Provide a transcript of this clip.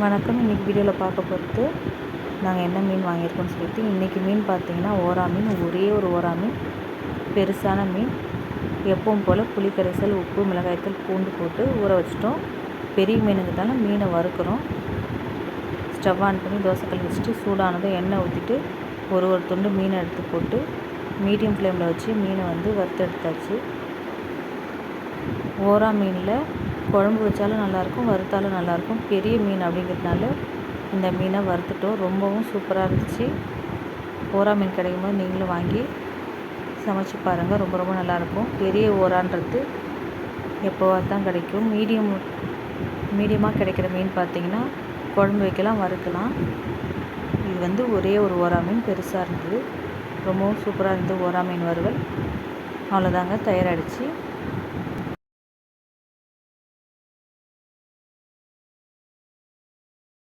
வணக்கம். இன்றைக்கி வீடியோவில் பார்க்க பொறுத்து நாங்கள் என்ன மீன் வாங்கியிருக்கோம்னு சொல்லிட்டு இன்றைக்கி மீன் பார்த்தீங்கன்னா ஓரா மீன் ஒரே ஒரு ஓரா மீன் பெருசான மீன். எப்பவும் போல் புளி கரைசல் உப்பு மிளகாய்த்தூள் பூண்டு போட்டு ஊற வச்சிட்டோம். பெரிய மீனுங்கிறதால மீனை வறுக்கிறோம். ஸ்டவ் ஆன் பண்ணி தோசைக்கல் வச்சுட்டு சூடானதும் எண்ணெய் ஊற்றிட்டு ஒரு ஒரு துண்டு மீனை எடுத்து போட்டு மீடியம் ஃப்ளேமில் வச்சு மீனை வந்து வறுத்து எடுத்தாச்சு ஓரா மீனில் குழம்பு வச்சாலும் நல்லாயிருக்கும் வறுத்தாலும் நல்லாயிருக்கும். பெரிய மீன் அப்படிங்கிறதுனால இந்த மீனை வறுத்துட்டோம். ரொம்பவும் சூப்பராக இருந்துச்சு. ஓரா மீன் கிடைக்கும் போது நீங்களும் வாங்கி சமைச்சு பாருங்கள் ரொம்ப ரொம்ப நல்லாயிருக்கும். பெரிய ஓரான்றது எப்போவா தான் கிடைக்கும். மீடியம் மீடியமாக கிடைக்கிற மீன் பார்த்தீங்கன்னா குழம்பு வைக்கலாம் வறுக்கலாம். இது வந்து ஒரே ஒரு ஓரா மீன் பெருசாக இருந்தது. ரொம்பவும் சூப்பராக இருந்தது ஓரா மீன் வறுவல். அவ்வளோதாங்க. தயாராகிடுச்சு.